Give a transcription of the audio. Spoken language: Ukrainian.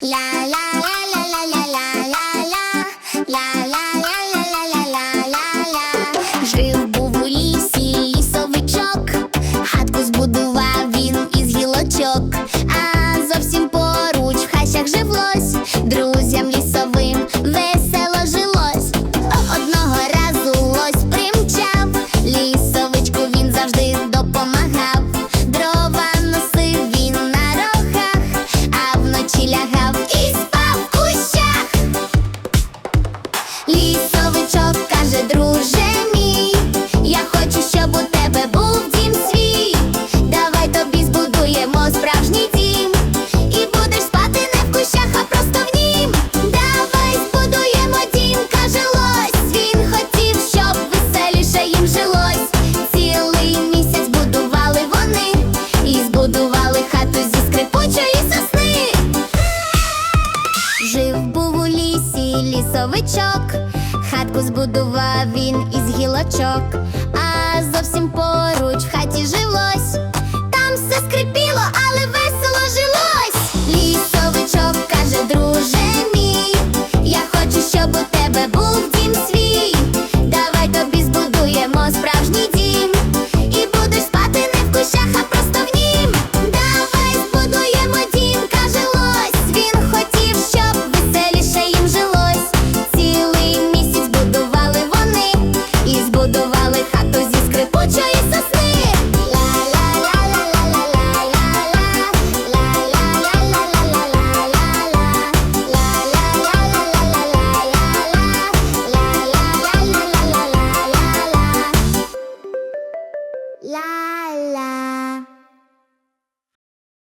啦啦 лісовичок, хатку збудував він із гілочок, а зовсім поруч в хаті жило. la la.